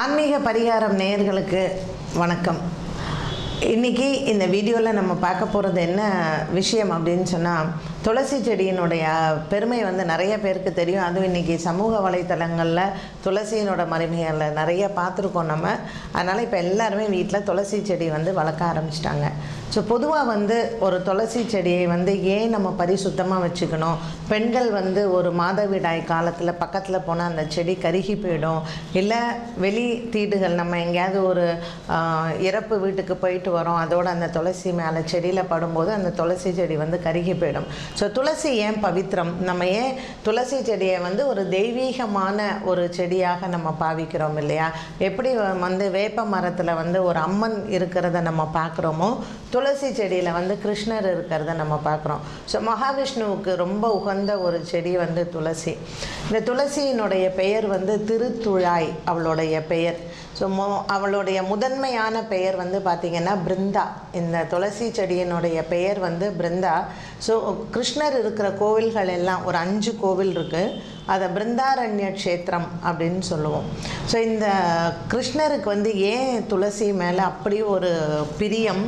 ஆன்மீக பரிகாரம் நேயர்களுக்கு வணக்கம். இன்றைக்கி இந்த வீடியோவில் நம்ம பார்க்க போகிறது என்ன விஷயம் அப்படின்னு சொன்னால் துளசி செடியினுடைய பெருமை வந்து நிறைய பேருக்கு தெரியும். அதுவும் இன்றைக்கி சமூக வலைத்தளங்களில் துளசியினோட மருமைகளில் நிறைய பார்த்துருக்கோம் நம்ம. அதனால் இப்போ எல்லாருமே வீட்டில் துளசி செடி வந்து வளர்க்க ஆரம்பிச்சிட்டாங்க. ஸோ பொதுவாக வந்து ஒரு துளசி செடியை வந்து ஏன் நம்ம பரிசுத்தமாக வச்சுக்கணும்? பெண்கள் வந்து ஒரு மாதவிடாய் காலத்தில் பக்கத்தில் போனால் அந்த செடி கருகி போயிடும். இல்லை வெளி தீடுகள் நம்ம எங்கேயாவது ஒரு இறப்பு வீட்டுக்கு போயிட்டு வரோம். அதோட அந்த துளசி மேலே செடியில் படும்போது அந்த துளசி செடி வந்து கருகி போயிடும். ஸோ துளசி ஏன் பவித்திரம் நம்ம ஏன் துளசி செடியை வந்து ஒரு தெய்வீகமான ஒரு செடியாக நம்ம பாவிக்கிறோம் இல்லையா? எப்படி வந்து வேப்ப மரத்தில் வந்து ஒரு அம்மன் இருக்கிறத நம்ம பார்க்குறோமோ துளசி செடியில் வந்து கிருஷ்ணர் இருக்கிறத நம்ம பார்க்குறோம். ஸோ மகாவிஷ்ணுவுக்கு ரொம்ப உகந்த ஒரு செடி வந்து துளசி. இந்த துளசியினுடைய பெயர் வந்து திருத்துழாய் அவளுடைய பெயர். ஸோ மோ அவளுடைய முதன்மையான பெயர் வந்து பார்த்திங்கன்னா பிருந்தா. இந்த துளசி செடியினுடைய பெயர் வந்து பிருந்தா. ஸோ கிருஷ்ணர் இருக்கிற கோவில்கள் எல்லாம் ஒரு அஞ்சு கோவில் இருக்குது அதை பிருந்தாரண்ய க்ஷேத்திரம் அப்படின்னு சொல்லுவோம். ஸோ இந்த கிருஷ்ணருக்கு வந்து ஏன் துளசி மேலே அப்படி ஒரு பிரியம்?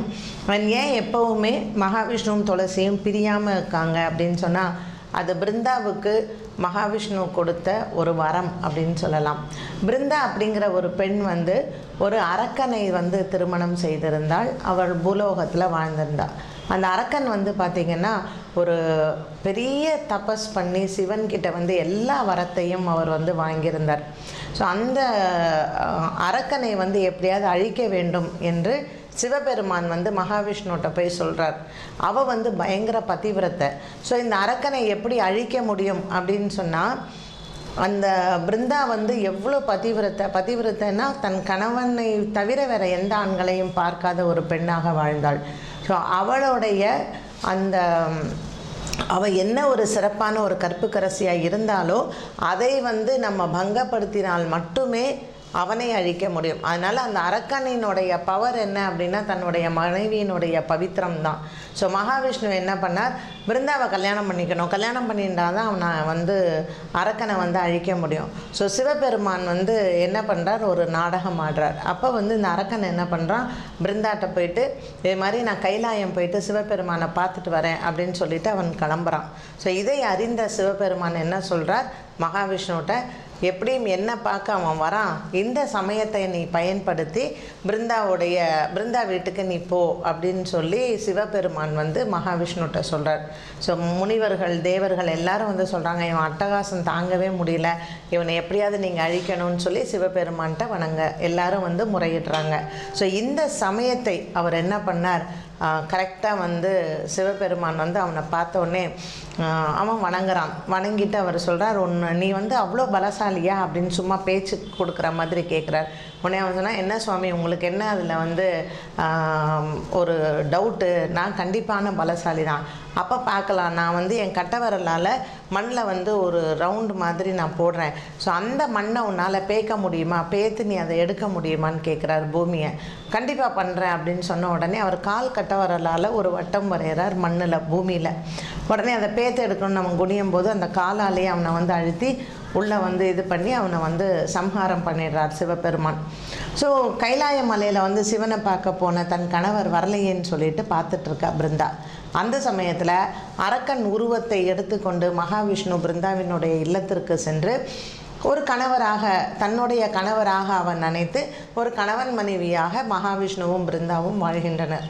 And ஏன் எப்போவுமே மகாவிஷ்ணுவும் துளசியும் பிரியாமல் இருக்காங்க அப்படின்னு சொன்னால் அது பிருந்தாவுக்கு மகாவிஷ்ணு கொடுத்த ஒரு வரம் அப்படின்னு சொல்லலாம். பிருந்தா அப்படிங்கிற ஒரு பெண் வந்து ஒரு அரக்கனை வந்து திருமணம் செய்திருந்தாள். அவள் பூலோகத்தில் வாழ்ந்திருந்தாள் அந்த அரக்கன் வந்து பார்த்திங்கன்னா ஒரு பெரிய தபஸ் பண்ணி சிவன்கிட்ட வந்து எல்லா வரத்தையும் அவர் வந்து வாங்கியிருந்தார். ஸோ அந்த அரக்கனை வந்து எப்படியாவது அழிக்க வேண்டும் என்று சிவபெருமான் வந்து மகாவிஷ்ணுகிட்ட போய் சொல்கிறார் அவ வந்து பயங்கர பதிவிரத்தை ஸோ இந்த அரக்கனை எப்படி அழிக்க முடியும் அப்படின்னு சொன்னால் அந்த பிருந்தா வந்து எவ்வளோ பதிவிரத்தை பதிவிரத்தைன்னா தன் கணவனை தவிர வேற எந்த ஆண்களையும் பார்க்காத ஒரு பெண்ணாக வாழ்ந்தாள். ஸோ அவளுடைய அந்த அவ என்ன ஒரு சிறப்பான ஒரு கற்புக்கரசியாக இருந்தாலோ அதை வந்து நம்ம பங்கப்படுத்தினால் மட்டுமே அவனை அழிக்க முடியும். அதனால் அந்த அரக்கனினுடைய பவர் என்ன அப்படின்னா தன்னுடைய மனைவியினுடைய பவித்திரம் தான் ஸோ மகாவிஷ்ணு என்ன பண்ணார்? பிருந்தாவை கல்யாணம் பண்ணிக்கணும். கல்யாணம் பண்ணிட்டா தான் அவனை வந்து அரக்கனை வந்து அழிக்க முடியும். ஸோ சிவபெருமான் வந்து என்ன பண்ணுறார் ஒரு நாடகம் ஆடுறார். அப்போ வந்து இந்த அரக்கன் என்ன பண்ணுறான் பிருந்தாட்ட போயிட்டு இது மாதிரி நான் கைலாயம் போயிட்டு சிவபெருமானை பார்த்துட்டு வரேன் அப்படின்னு சொல்லிட்டு அவன் கிளம்புறான். ஸோ இதை அறிந்த சிவபெருமான் என்ன சொல்கிறார் மகாவிஷ்ணுகிட்ட எப்படியும் என்ன பார்க்க அவன் வரான்? இந்த சமயத்தை நீ பயன்படுத்தி பிருந்தாவுடைய பிருந்தா வீட்டுக்கு நீ போ அப்படின்னு சொல்லி சிவபெருமான் வந்து மகாவிஷ்ணுகிட்ட சொல்கிறார் ஸோ முனிவர்கள் தேவர்கள் எல்லாரும் வந்து சொல்கிறாங்க இவன் அட்டகாசம் தாங்கவே முடியல. இவனை எப்படியாவது நீங்கள் அழிக்கணும்னு சொல்லி சிவபெருமான்கிட்ட வணங்க. எல்லாரும் வந்து முறையிடுறாங்க. ஸோ இந்த சமயத்தை அவர் என்ன பண்ணார்? கரெக்டாக வந்து சிவபெருமான் வந்து அவனை பார்த்தோன்னே அவன் வணங்குறான். வணங்கிட்டு அவர் சொல்கிறார் ஒன்று நீ வந்து அவ்வளோ பலசாலியா? அப்படின்னு சும்மா பேச்சு கொடுக்குற மாதிரி கேட்குறார் உடனே அவன் சொன்னால் என்ன சுவாமி உங்களுக்கு என்ன அதில் வந்து ஒரு டவுட்டு நான் கண்டிப்பான பலசாலி தான் அப்போ பார்க்கலாம். நான் வந்து என் கட்டவரலால் மண்ணில் வந்து ஒரு ரவுண்டு மாதிரி நான் போடுறேன். ஸோ அந்த மண்ணை உன்னால் பேக்க முடியுமா? பேத்து நீ அதை எடுக்க முடியுமான்னு கேட்குறாரு பூமியை. கண்டிப்பாக பண்ணுறேன் அப்படின்னு சொன்ன உடனே அவர் கால் கட்டவரலால் ஒரு வட்டம் வரைகிறார் மண்ணில் பூமியில். உடனே அதை பேத்து எடுக்கணும்னு அவன் குனியும் போது அந்த காலாலேயே அவனை வந்து அழுத்தி உள்ளே வந்து இது பண்ணி அவனை வந்து சம்ஹாரம் பண்ணிடுறார் சிவபெருமான். ஸோ கைலாய மலையில் வந்து சிவனை பார்க்க போன தன் கணவர் வரலையேன்னு சொல்லிட்டு பார்த்துட்ருக்கா பிருந்தா. அந்த சமயத்தில் அரக்கன் உருவத்தை எடுத்துக்கொண்டு மகாவிஷ்ணு பிருந்தாவினுடைய இல்லத்திற்கு சென்று ஒரு கணவராக தன்னுடைய கணவராக அவன் நினைத்து ஒரு கணவன் மனைவியாக மகாவிஷ்ணுவும் பிருந்தாவும் வாழ்கின்றனர்.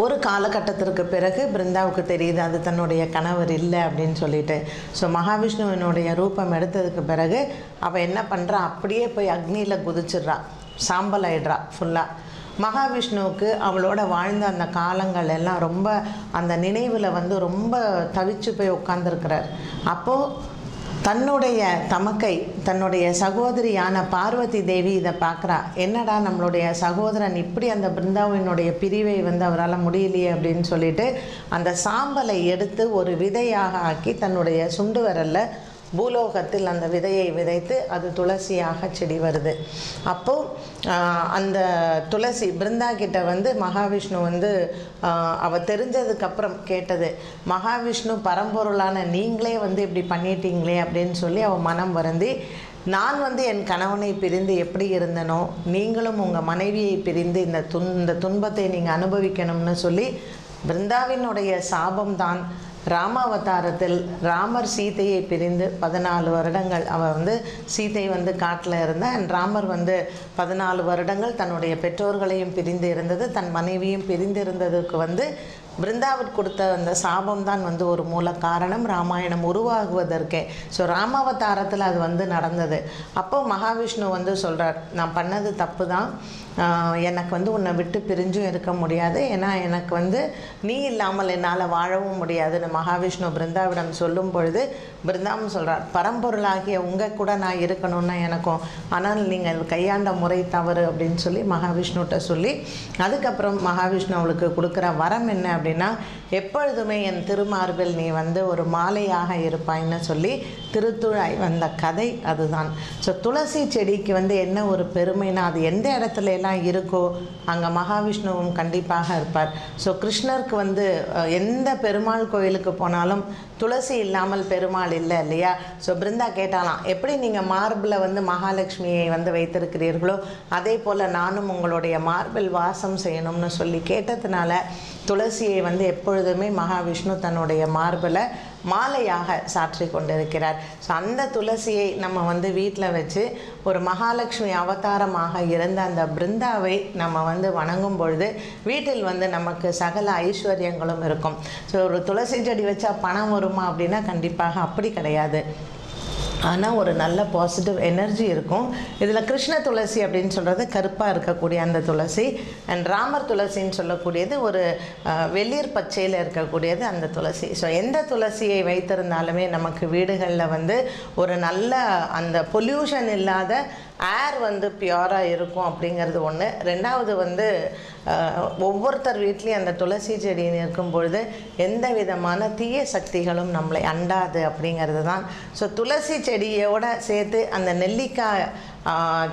ஒரு காலகட்டத்திற்கு பிறகு பிருந்தாவுக்கு தெரியுது அது தன்னுடைய கணவர் இல்லை அப்படின்னு சொல்லிட்டு. ஸோ மகாவிஷ்ணுவினுடைய ரூபம் எடுத்ததுக்கு பிறகு அவள் என்ன பண்ணுறா அப்படியே போய் அக்னியில் குதிச்சிடுறா. சாம்பல் ஆயிடுறா ஃபுல்லாக மகாவிஷ்ணுவுக்கு அவளோட வாழ்ந்த அந்த காலங்கள் எல்லாம் ரொம்ப அந்த நினைவில் வந்து ரொம்ப தவிச்சு போய் உட்காந்துருக்கிறார் அப்போது தன்னுடைய தமக்கை தன்னுடைய சகோதரியான பார்வதி தேவி இதை பார்க்குறா. என்னடா நம்மளுடைய சகோதரன் இப்படி அந்த பிருந்தாவினுடைய பிரிவை வந்து அவரால் முடியலையே அப்படின்னு சொல்லிட்டு அந்த சாம்பலை எடுத்து ஒரு விதையாக ஆக்கி தன்னுடைய சுண்டு விரல்ல பூலோகத்தில் அந்த விதையை விதைத்து அது துளசியாக செடி வருது. அப்போது அந்த துளசி பிருந்தா கிட்ட வந்து மகாவிஷ்ணு வந்து அவ தெரிஞ்சதுக்கப்புறம் கேட்டது மகாவிஷ்ணு பரம்பொருளான நீங்களே வந்து இப்படி பண்ணிட்டீங்களே அப்படின்னு சொல்லி அவள் மனம் வருந்தி நான் வந்து என் கணவனை பிரிந்து எப்படி இருந்தனோ நீங்களும் உங்கள் மனைவியை பிரிந்து இந்த துன் இந்த துன்பத்தை நீங்கள் அனுபவிக்கணும்னு சொல்லி பிருந்தாவினுடைய சாபம்தான் ராமாவதாரத்தில் ராமர் சீதையை பிரிந்து பதினாலு வருடங்கள் அவர் வந்து சீதை வந்து காட்டில் இருந்தா அண்ட் ராமர் வந்து பதினாலு வருடங்கள் தன்னுடைய பெற்றோர்களையும் பிரிந்து இருந்தது தன் மனைவியும் பிரிந்து இருந்ததுக்கு வந்து பிருந்தாவிற்கு கொடுத்த அந்த சாபம் தான் வந்து ஒரு மூல காரணம். ராமாயணம் உருவாகுவதற்கே. ஸோ ராமாவதாரத்தில் அது வந்து நடந்தது. அப்போ மகாவிஷ்ணு வந்து சொல்கிறார் நான் பண்ணது தப்பு தான் எனக்கு வந்து உன்னை விட்டு பிரிஞ்சும் இருக்க முடியாது. ஏன்னா எனக்கு வந்து நீ இல்லாமல் என்னால் வாழவும் முடியாதுன்னு மகாவிஷ்ணு பிருந்தாவிடம் சொல்லும் பொழுது பிருந்தாவும் சொல்கிறார் பரம்பொருளாகிய உங்கள் கூட நான் இருக்கணும்னா எனக்கும் ஆனால் நீங்கள் கையாண்ட முறை தவறு அப்படின்னு சொல்லி மகாவிஷ்ணுகிட்ட சொல்லி அதுக்கப்புறம் மகாவிஷ்ணு அவளுக்கு கொடுக்குற வரம் என்ன அப்படின்னா எப்பொழுதுமே என் திருமார்பில் நீ வந்து ஒரு மாலையாக இருப்பாய்ன்னு சொல்லி திருத்துழாய் வந்த கதை அதுதான். ஸோ துளசி செடிக்கு வந்து என்ன ஒரு பெருமைனா அது எந்த இடத்துல எல்லாம் இருக்கோ அங்கே மகாவிஷ்ணுவும் கண்டிப்பாக இருப்பார். ஸோ கிருஷ்ணருக்கு வந்து எந்த பெருமாள் கோயிலுக்கு போனாலும் துளசி இல்லாமல் பெருமாள் இல்லை இல்லையா? ஸோ பிருந்தா கேட்டாலாம் எப்படி நீங்கள் மார்பில் வந்து மகாலட்சுமியை வந்து வைத்திருக்கிறீர்களோ அதே போல் நானும் உங்களுடைய மார்பில் வாசம் செய்யணும்னு சொல்லி கேட்டதுனால துளசியை வந்து எப்பொழுதுமே மகாவிஷ்ணு தன்னுடைய மார்பில் மாலையாக சாற்றி கொண்டிருக்கிறார். ஸோ அந்த துளசியை நம்ம வந்து வீட்டில் வச்சு ஒரு மகாலட்சுமி அவதாரமாக இருந்த அந்த பிருந்தாவை நம்ம வந்து வணங்கும் பொழுது வீட்டில் வந்து நமக்கு சகல ஐஸ்வர்யங்களும் இருக்கும். ஸோ ஒரு துளசி செடி வச்சா பணம் வருமா அப்படின்னா கண்டிப்பாக அப்படி கிடையாது. ஆனால் ஒரு நல்ல பாசிட்டிவ் எனர்ஜி இருக்கும். இதில் கிருஷ்ண துளசி அப்படின்னு சொல்கிறது கருப்பாக இருக்கக்கூடிய அந்த துளசி அண்ட் ராமர் துளசின்னு சொல்லக்கூடியது ஒரு வெளிர் பச்சையில் இருக்கக்கூடியது அந்த துளசி. ஸோ எந்த துளசியை வைத்திருந்தாலுமே நமக்கு வீடுகளில் வந்து ஒரு நல்ல அந்த பொல்யூஷன் இல்லாத ஏர் வந்து பியூராக இருக்கும் அப்படிங்கிறது ஒன்று ரெண்டாவது வந்து ஒவ்வொருத்தர் வீட்லேயும் அந்த துளசி செடின்னு இருக்கும் பொழுது எந்த விதமான தீய சக்திகளும் நம்மளை அண்டாது அப்படிங்கிறது தான். ஸோ துளசி செடியோட சேர்த்து அந்த நெல்லிக்காய்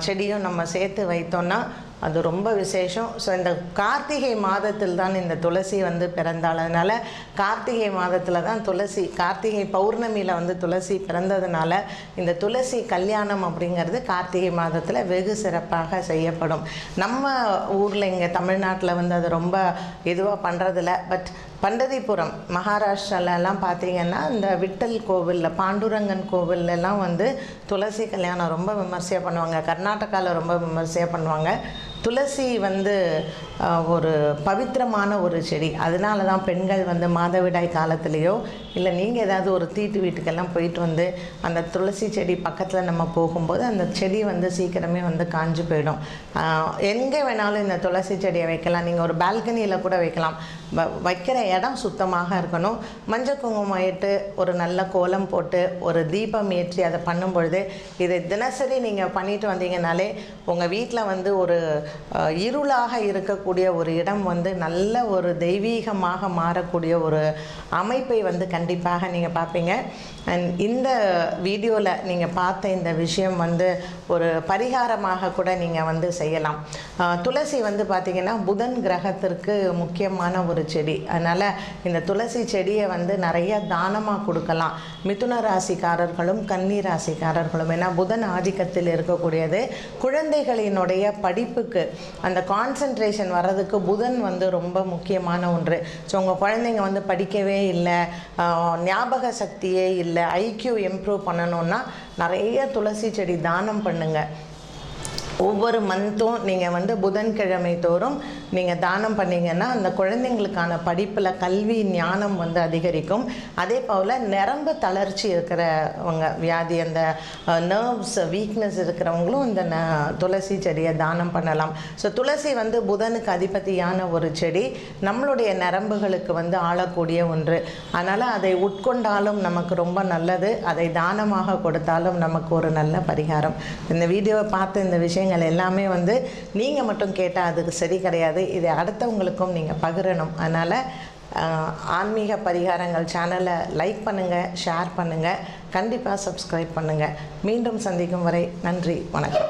செடியும் நம்ம சேர்த்து வைத்தோன்னா அது ரொம்ப விசேஷம். ஸோ இந்த கார்த்திகை மாதத்தில் தான் இந்த துளசி வந்து பிறந்தாள். அதனால் கார்த்திகை மாதத்தில் தான் துளசி கார்த்திகை பௌர்ணமியில் வந்து துளசி பிறந்ததுனால இந்த துளசி கல்யாணம் அப்படிங்கிறது கார்த்திகை மாதத்தில் வெகு சிறப்பாக செய்யப்படும். நம்ம ஊரில் இங்கே தமிழ்நாட்டில் வந்து அது ரொம்ப இதுவாக பண்ணுறதில்ல பட் பண்டதிபுரம் மகாராஷ்டிராலெல்லாம் பார்த்தீங்கன்னா இந்த விட்டல் கோவிலில் பாண்டுரங்கன் கோவிலெலாம் வந்து துளசி கல்யாணம் ரொம்ப விமர்சையாக பண்ணுவாங்க. கர்நாடகாவில் ரொம்ப விமர்சையாக பண்ணுவாங்க. துளசி வந்து ஒரு பவித்திரமான ஒரு செடி. அதனால தான் பெண்கள் வந்து மாதவிடாய் காலத்திலேயோ இல்லை நீங்கள் ஏதாவது ஒரு தீட்டு வீட்டுக்கெல்லாம் போயிட்டு வந்து அந்த துளசி செடி பக்கத்தில் நம்ம போகும்போது அந்த செடி வந்து சீக்கிரமே வந்து காஞ்சு போயிடும். எங்கே வேணாலும் இந்த துளசி செடியை வைக்கலாம். நீங்கள் ஒரு பால்கனியில் கூட வைக்கலாம். வ- வைக்கிற இடம் சுத்தமாக இருக்கணும். மஞ்சள் குங்குமம் இட்டு ஒரு நல்ல கோலம் போட்டு ஒரு தீபம் ஏற்றி அதை பண்ணும் பொழுது இதை தினசரி நீங்கள் பண்ணிட்டு வந்தீங்கனாலே உங்கள் வீட்டில் வந்து ஒரு இருளாக இருக்கக்கூடிய ஒரு இடம் வந்து நல்ல ஒரு தெய்வீகமாக மாறக்கூடிய ஒரு அமைப்பை வந்து கண்டிப்பாக நீங்கள் பார்ப்பீங்க அண்ட் இந்த வீடியோவில் நீங்கள் பார்த்த இந்த விஷயம் வந்து ஒரு பரிகாரமாக கூட நீங்கள் வந்து செய்யலாம். துளசி வந்து பார்த்திங்கன்னா புதன் கிரகத்திற்கு முக்கியமான ஒரு செடி. அதனால் இந்த துளசி செடியை வந்து நிறைய தானமாக கொடுக்கலாம். மிதுன ராசிக்காரர்களும் கன்னி ராசிக்காரர்களும். ஏன்னா புதன் ஆதிக்கத்தில் இருக்கக்கூடியது குழந்தைகளினுடைய படிப்புக்கு அந்த கான்சன்ட்ரேஷன் வர்றதுக்கு புதன் வந்து ரொம்ப முக்கியமான ஒன்று. ஸோ உங்கள் குழந்தைங்க வந்து படிக்கவே இல்லை. ஞாபக சக்தியே இல்லை. ஐக்யூ இம்ப்ரூவ் பண்ணணும்னா நிறைய துளசி செடி தானம் பண்ணுங்கள் ஒவ்வொரு மந்த்தும் நீங்கள் வந்து புதன்கிழமை தோறும் நீங்கள் தானம் பண்ணீங்கன்னா அந்த குழந்தைங்களுக்கான படிப்பில் கல்வி ஞானம் வந்து அதிகரிக்கும். அதே போல் நரம்பு தளர்ச்சி இருக்கிறவங்க வியாதி அந்த நர்வ்ஸ் வீக்னஸ் இருக்கிறவங்களும் இந்த ந துளசி செடியை தானம் பண்ணலாம். ஸோ துளசி வந்து புதனுக்கு அதிபதியான ஒரு செடி. நம்மளுடைய நரம்புகளுக்கு வந்து ஆளக்கூடிய ஒன்று. அதனால் அதை உட்கொண்டாலும் நமக்கு ரொம்ப நல்லது. அதை தானமாக கொடுத்தாலும் நமக்கு ஒரு நல்ல பரிகாரம். இந்த வீடியோவை பார்த்து இந்த விஷயங்கள் எல்லாமே வந்து நீங்கள் மட்டும் கேட்டால் அதுக்கு சரி கிடையாது. இதை அடுத்தவங்களுக்கும் நீங்கள் பகிரணும். அதனால் ஆன்மீக பரிகாரங்கள் சேனலை லைக் பண்ணுங்கள் ஷேர் பண்ணுங்கள் கண்டிப்பாக சப்ஸ்கிரைப் பண்ணுங்கள் மீண்டும் சந்திக்கும் வரை நன்றி வணக்கம்.